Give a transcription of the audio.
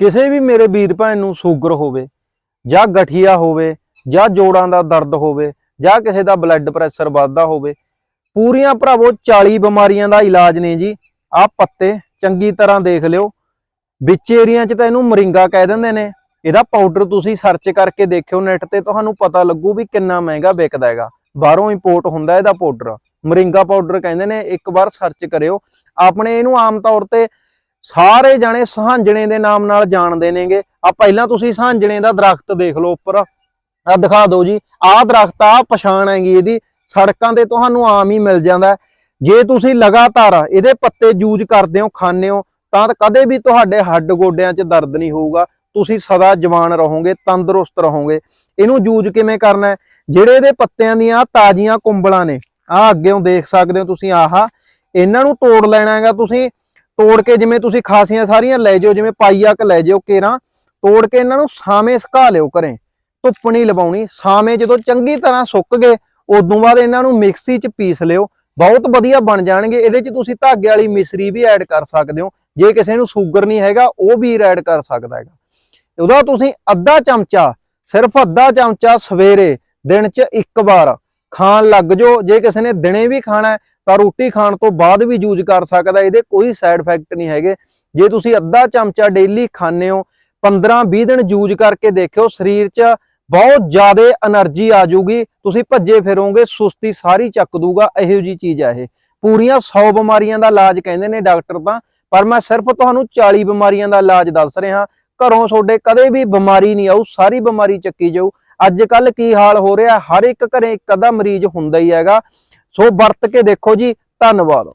ਕਿਸੇ ਵੀ ਮੇਰੇ ਵੀਰ ਭੈਣ ਨੂੰ ਸ਼ੂਗਰ ਹੋਵੇ, ਜਾਂ ਗਠੀਆ ਹੋਵੇ, ਜਾਂ ਜੋੜਾਂ ਦਾ ਦਰਦ ਹੋਵੇ, ਜਾਂ ਕਿਸੇ ਦਾ ਬਲੱਡ ਪ੍ਰੈਸ਼ਰ ਵੱਧਦਾ ਹੋਵੇ, ਪੂਰੀਆਂ ਭਰਾਵੋ 40 ਬਿਮਾਰੀਆਂ ਦਾ ਇਲਾਜ ਨੇ ਜੀ। ਆਹ ਪੱਤੇ ਚੰਗੀ ਤਰ੍ਹਾਂ ਦੇਖ ਲਿਓ। ਵਿੱਚ ਏਰੀਆ 'ਚ ਤਾਂ ਇਹਨੂੰ ਮਰਿੰਗਾ ਕਹਿ ਦਿੰਦੇ ਨੇ। ਇਹਦਾ ਪਾਊਡਰ ਤੁਸੀਂ ਸਰਚ ਕਰਕੇ ਦੇਖਿਓ ਨੈਟ ਤੇ ਤੁਹਾਨੂੰ ਪਤਾ ਲੱਗੂ ਵੀ ਕਿੰਨਾ ਮਹਿੰਗਾ ਵਿਕਦਾ ਹੈਗਾ। ਬਾਹਰੋਂ ਇੰਪੋਰਟ ਹੁੰਦਾ ਇਹਦਾ ਪਾਊਡਰ ਮਰਿੰਗਾ ਪਾਊਡਰ ਕਹਿੰਦੇ ਨੇ, ਇੱਕ ਵਾਰ ਸਰਚ ਕਰਿਓ। ਆਪਣੇ ਇਹਨੂੰ ਆਮ ਤੌਰ ਤੇ ਸਾਰੇ ਜਾਣੇ ਸਹਾਂਜਣੇ ਦੇ ਨਾਮ ਨਾਲ ਜਾਣਦੇ ਨੇਗੇ। ਆ ਪਹਿਲਾਂ ਤੁਸੀਂ ਸਹਾਂਜਣੇ ਦਾ ਦਰਖਤ ਦੇਖ ਲਓ ਉੱਪਰ। ਆ ਦਿਖਾ ਦਿਓ ਜੀ। ਆਹ ਦਰਖਤ ਆ ਪਛਾਣ ਹੈਗੀ ਇਹਦੀ। ਸੜਕਾਂ ਤੇ ਤੁਹਾਨੂੰ ਆਮ ਹੀ ਮਿਲ ਜਾਂਦਾ ਜੇ ਤੁਸੀਂ ਲਗਾਤਾਰ ਇਹਦੇ ਪੱਤੇ ਯੂਜ਼ ਕਰਦੇ ਹੋ, ਖਾਂਦੇ ਹੋ, ਤਾਂ ਕਦੇ ਵੀ ਤੁਹਾਡੇ ਹੱਡ ਗੋਡਿਆਂ 'ਚ ਦਰਦ ਨਹੀਂ ਹੋਊਗਾ। ਤੁਸੀਂ ਸਦਾ ਜਵਾਨ ਰਹੋਗੇ, ਤੰਦਰੁਸਤ ਰਹੋਗੇ। ਇਹਨੂੰ ਯੂਜ਼ ਕਿਵੇਂ ਕਰਨਾ ਜਿਹੜੇ ਇਹਦੇ ਪੱਤਿਆਂ ਦੀਆਂ ਤਾਜ਼ੀਆਂ ਕੁੰਬਲਾਂ ਨੇ, ਆਹ ਅੱਗੇੋਂ ਦੇਖ ਸਕਦੇ ਹੋ ਤੁਸੀਂ, ਆਹਾ, ਇਹਨਾਂ ਨੂੰ ਤੋੜ ਲੈਣਾ ਹੈਗਾ ਤੁਸੀਂ। ਤੋੜ ਕੇ ਜਿਵੇਂ ਤੁਸੀਂ ਖਾਸੀਆਂ ਸਾਰੀਆਂ ਲੈ ਜਾਓ, ਜਿਵੇਂ ਪਾਈਆ ਲੈ ਜਾਓ ਕੇਰਾਂ, ਤੋੜ ਕੇ ਇਹਨਾਂ ਨੂੰ ਸਾਵੇਂ ਸੁਕਾ ਲਿਓ ਘਰੇ। ਧੁੱਪ ਨਹੀਂ ਲਵਾਉਣੀ, ਸਾਵੇਂ ਜਦੋਂ ਚੰਗੀ ਤਰ੍ਹਾਂ ਸੁੱਕ ਗਏ, ਉਦੋਂ ਬਾਅਦ ਇਹਨਾਂ ਨੂੰ ਮਿਕਸੀ 'ਚ ਪੀਸ ਲਿਓ। ਬਹੁਤ ਵਧੀਆ ਬਣ ਜਾਣਗੇ, ਇਹਦੇ 'ਚ ਤੁਸੀਂ ਧਾਗੇ ਵਾਲੀ ਮਿਸਰੀ ਵੀ ਐਡ ਕਰ ਸਕਦੇ ਹੋ। ਜੇ ਕਿਸੇ ਨੂੰ ਸ਼ੂਗਰ ਨਹੀਂ ਹੈਗਾ, ਉਹ ਵੀ ਐਡ ਕਰ ਸਕਦਾ ਹੈਗਾ। ਉਹਦਾ ਤੁਸੀਂ ਅੱਧਾ ਚਮਚਾ, ਸਿਰਫ ਅੱਧਾ ਚਮਚਾ ਸਵੇਰੇ, ਦਿਨ 'ਚ ਇੱਕ ਵਾਰ ਖਾਣ ਲੱਗ ਜਾਓ। ਜੇ ਕਿਸੇ ਨੇ ਦਿਨੇ ਵੀ ਖਾਣਾ ਤਾਂ ਰੋਟੀ ਖਾਣ ਤੋਂ ਬਾਅਦ ਵੀ ਯੂਜ਼ ਕਰ ਸਕਦਾ, ਇਹਦੇ ਕੋਈ ਸਾਈਡ ਇਫੈਕਟ ਨਹੀਂ ਹੈਗੇ। ਜੇ ਤੁਸੀਂ ਅੱਧਾ ਚਮਚਾ ਡੇਲੀ ਖਾਂਦੇ ਹੋ 15-20 ਦਿਨ ਯੂਜ਼ ਕਰਕੇ ਦੇਖਿਓ, ਸਰੀਰ 'ਚ ਬਹੁਤ ਜ਼ਿਆਦਾ એનર્ਜੀ ਆ ਜੂਗੀ ਤੁਸੀਂ ਭੱਜੇ ਫਿਰੋਗੇ, ਸੁਸਤੀ ਸਾਰੀ ਚੱਕ ਦੂਗਾ ਇਹੋ ਜੀ ਚੀਜ਼ ਆ ਇਹ। ਪੂਰੀਆਂ 100 ਬਿਮਾਰੀਆਂ ਦਾ ਇਲਾਜ ਕਹਿੰਦੇ ਨੇ ਡਾਕਟਰ ਤਾਂ, ਪਰ ਮੈਂ ਸਿਰਫ ਤੁਹਾਨੂੰ 40 ਬਿਮਾਰੀਆਂ ਦਾ ਇਲਾਜ ਦੱਸ ਰਿਹਾ। ਘਰੋਂ ਤੁਹਾਡੇ ਕਦੇ ਵੀ ਬਿਮਾਰੀ ਨਹੀਂ ਆਊ, ਸਾਰੀ ਬਿਮਾਰੀ ਚੱਕੀ ਜਾਊ। ਅੱਜ ਕੱਲ ਕੀ ਹਾਲ ਹੋ ਰਿਹਾ? ਹਰ ਇੱਕ ਘਰੇ ਇੱਕ ਅਦਾ ਮਰੀਜ਼ ਹੁੰਦਾ ਹੀ ਹੈਗਾ। ਸੋ ਵਰਤ ਕੇ ਦੇਖੋ ਜੀ ਧੰਨਵਾਦ।